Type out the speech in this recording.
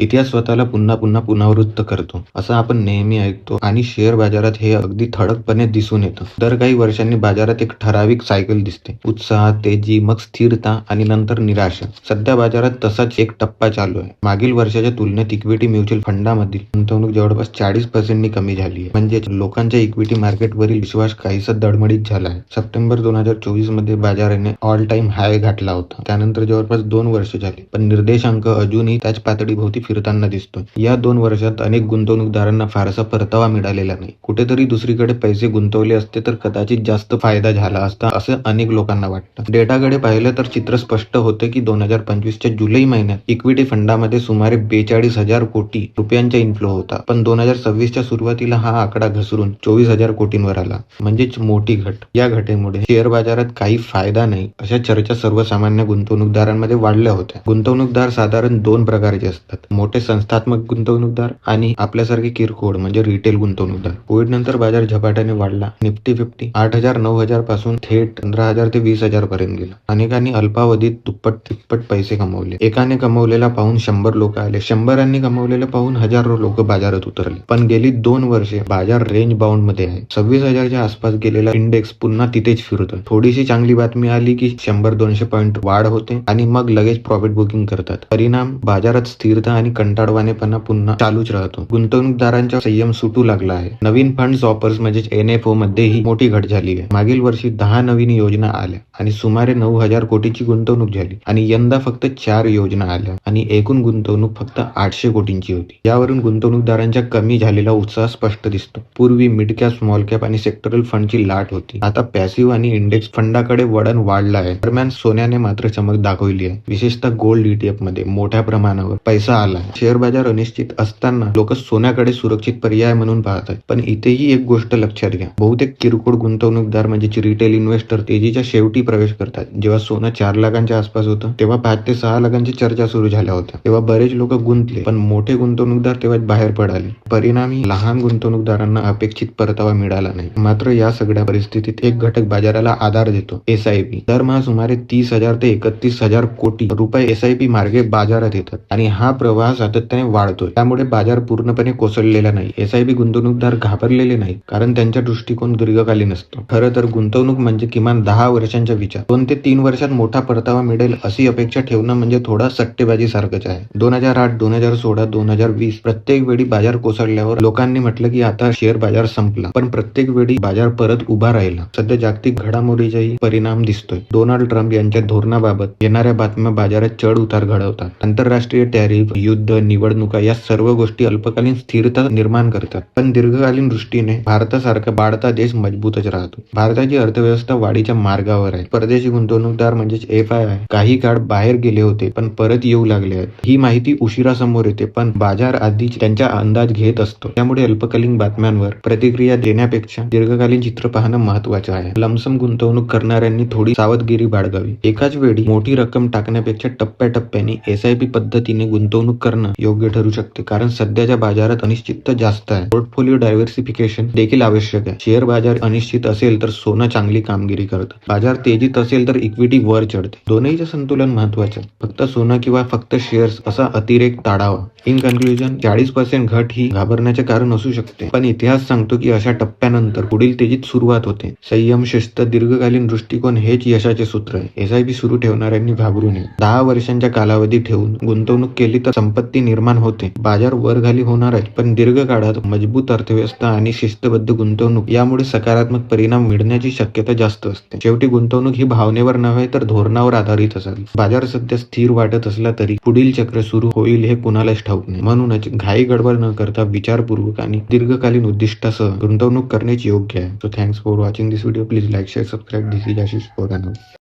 इतिहास स्वतःला पुन्हा पुन्हा पुनरावृत्त करतो असं आपण नेहमी ऐकतो. आणि शेअर बाजारात हे अगदी ठळकपणे दिसून येतं. दर काही वर्षांनी बाजारात एक ठराविक सायकल दिसते. उत्साह तेजी मग स्थिरता आणि नंतर निराशा. सध्या बाजारात तसाच एक टप्पा चालू आहे. मागील वर्षाच्या तुलनेत इक्विटी म्युच्युअल फंडामधील गुंतवणूक जवळपास चाळीस पर्सेंटनी कमी झाली आहे. म्हणजे लोकांच्या इक्विटी मार्केटवरील विश्वास काहीसा दडमडीत झाला आहे. सप्टेंबर दोन हजार चोवीसमध्ये बाजाराने ऑल टाइम हाय गाठला होता. त्यानंतर जवळपास दोन वर्ष झाली. पण निर्देशांक अजूनही त्याच पातळीभोवती फिरताना दिसतोय. या दोन वर्षात अनेक गुंतवणूकदारांना फारसा परतावा मिळालेला नाही. कुठेतरी दुसरीकडे पैसे गुंतवले असते तर कदाचित जास्त फायदा झाला असता असं अनेक लोकांना वाटतं. डेटाकडे पाहिलं तर चित्र स्पष्ट होते की दोन हजार पंचवीसच्या जुलै महिन्यात इक्विटी फंडामध्ये सुमारे बेचाळीस हजार कोटी रुपयांचा इन्फ्लो होता. पण दोन हजार सव्वीसच्या सुरुवातीला हा आकडा घसरून चोवीस हजार कोटींवर आला. म्हणजेच मोठी घट. या घटेमुळे शेअर बाजारात काही फायदा नाही अशा चर्चा सर्वसामान्य गुंतवणूकदारांमध्ये वाढल्या होत्या. गुंतवणूकदार साधारण दोन प्रकारचे असतात. मोठे संस्थात्मक गुंतवणूकदार आणि आपल्यासारखे किरकोळ म्हणजे रिटेल गुंतवणूकदार. कोविड नंतर बाजार झपाट्याने वाढला. निफ्टी फिफ्टी आठ हजार नऊ हजारपासून थेट पंधरा हजार ते वीस हजार पर्यंत गेला. अनेकांनी अल्पावधीत दुप्पट तिप्पट पैसे कमवले. एकाने कमवलेला पाहून शंभर लोक आले. शंभरांनी कमवलेलं पाहून हजारो लोक बाजारात उतरले. पण गेली दोन वर्षे बाजार रेंज बाउंडमध्ये आहे. सव्वीस हजारच्या आसपास गेलेला इंडेक्स पुन्हा तिथेच फिरतोय थोडीशी चांगली बातमी आली की शंभर दोनशे पॉईंट वाढ होते आणि मग लगेच प्रॉफिट बुकिंग करतात. परिणाम बाजारात स्थिरता आणि कंटाळवानेपणा पुन्हा चालूच राहतो. गुंतवणूकदारांचा संयम सुटू लागला आहे. नवीन फंड्स ऑफर्स म्हणजे एन एफ ओ मध्येही मोठी घट झाली आहे. मागील वर्षी दहा नवीन योजना आल्या आणि सुमारे नऊ हजार कोटीची गुंतवणूक झाली आणि यंदा फक्त चार योजना आल्या आणि एकूण गुंतवणूक फक्त आठशे कोटींची होती. यावरून गुंतवणूकदारांच्या कमी झालेला उत्साह स्पष्ट दिसतो. पूर्वी मिड कॅप स्मॉल कॅप आणि सेक्टरल फंडची लाट होती. आता पॅसिव्ह आणि इंडेक्स फंडाकडे वळण वाढलं आहे. दरम्यान सोन्याने मात्र चमक दाखवली आहे. विशेषतः गोल्ड ईटीएफमध्ये मोठ्या प्रमाणावर पैसा आला. आहे शेअर बाजार अनिश्चित असताना लोक सोन्याकडे सुरक्षित पर्याय म्हणून पाहतात पण इथेही एक गोष्ट लक्षात घ्या. बहुतेक किरकोळ गुंतवणूकदार म्हणजे रिटेल इन्व्हेस्टर तेजीच्या शेवटी प्रवेश करतात. जेव्हा सोनं चार लाखांच्या आसपास होतं तेव्हा पाच ते सहा लाखांची चर्चा सुरू झाल्या होत्या. तेव्हा बरेच लोक गुंतले पण मोठे गुंतवणूकदार तेव्हा बाहेर पडाले. परिणामी लहान गुंतवणूकदारांना अपेक्षित परतावा मिळाला नाही. मात्र या सगळ्या परिस्थितीत एक घटक बाजाराला आधार देतो एस आय पी दरमहा सुमारे तीस हजार ते एकतीस हजार कोटी रुपये एस आय पी मार्गे बाजारात येतात. आणि हा प्रवाह सातत्याने वाढतोय. त्यामुळे बाजार पूर्णपणे कोसळलेला नाही. एस आय गुंतवणूकदार घाबरलेले नाही कारण त्यांचा दृष्टिकोन दीर्घकालीन असतो. खरं तर गुंतवणूक म्हणजे किमान दहा वर्षांचा विचार. दोन ते तीन वर्षात मोठा परतावा मिळेल अशी अपेक्षा ठेवणं म्हणजे थोडा सट्टेबाजी सारखंच आहे. दोन हजार आठ दोन हजार सोळा दोन हजार वीस प्रत्येक वेळी बाजार कोसळल्यावर लोकांनी म्हटलं की आता शेअर बाजार संपला. पण प्रत्येक वेळी बाजार परत उभा राहिला. सध्या जागतिक घडामोडीचाही परिणाम दिसतोय. डोनाल्ड ट्रम्प यांच्या धोरणाबाबत येणाऱ्या बातम्या बाजारात चढ उतार घडवतात. आंतरराष्ट्रीय टॅरिफ युद्ध निवडणुका या सर्व गोष्टी अल्पकालीन स्थिरता निर्माण करतात. पण दीर्घकालीन दृष्टीने भारतासारखा वाढता देश मजबूतच राहतो. भारताची अर्थव्यवस्था वाढीच्या मार्गावर आहे. परदेशी गुंतवणूकदार म्हणजेच एफ आय आय काही काळ बाहेर गेले होते पण परत येऊ लागले आहेत. ही माहिती उशिरा समोर येते पण बाजार आधीच त्यांचा अंदाज घेत असतो. त्यामुळे अल्पकालीन बातम्यांवर प्रतिक्रिया देण्यापेक्षा दीर्घकालीन चित्र पाहणं महत्वाचं आहे. लमसम गुंतवणूक करणाऱ्यांनी थोडी सावधगिरी बाळगावी. एकाच वेळी मोठी रक्कम टाकण्यापेक्षा टप्प्याटप्प्याने एस आय पी पद्धतीने गुंतवणूक करणं योग्य ठरू शकते. कारण सध्याच्या बाजारात अनिश्चितता जास्त आहे. पोर्टफोलिओ डायव्हर्सिफिकेशन देखील आवश्यक आहे. शेअर बाजार अनिश्चित असेल तर सोनं चांगली कामगिरी करत. बाजार तेजीत असेल तर इक्विटी वर चढते. दोन्हीचे संतुलन महत्त्वाचे फक्त सोनं किंवा फक्त शेअर्स असा अतिरेक टाळावा इन कन्क्लुजन चाळीस पर्सेंट घट ही घाबरण्याचे कारण असू शकते. पण इतिहास सांगतो की अशा टप्प्यानंतर पुढील तेजीत सुरुवात होते. संयम शिस्त दीर्घकालीन दृष्टिकोन हेच यशाचे सूत्र आहे. एस आय पी सुरू ठेवणाऱ्यांनी घाबरू नये. दहा वर्षांच्या कालावधी ठेवून गुंतवणूक केली तर संपत्ती निर्माण होते. बाजार वर खाली होणार आहे पण दीर्घकाळात मजबूत अर्थव्यवस्था आणि शिस्तबद्ध गुंतवणूक यामुळे सकारात्मक परिणाम मिळण्याची शक्यता जास्त असते. शेवटी गुंतवणूक ही भावनेवर नव्हे तर धोरणावर आधारित असावी. बाजार सध्या स्थिर वाटत असला तरी पुढील चक्र सुरू होईल हे कुणालाच ठाऊक नाही. म्हणूनच घाई गडबड न करता विचारपूर्वक आणि दीर्घकालीन उद्दिष्टासह गुंतवणूक करण्याची योग्य आहे. So thanks for watching this video please like share subscribe this is Ashish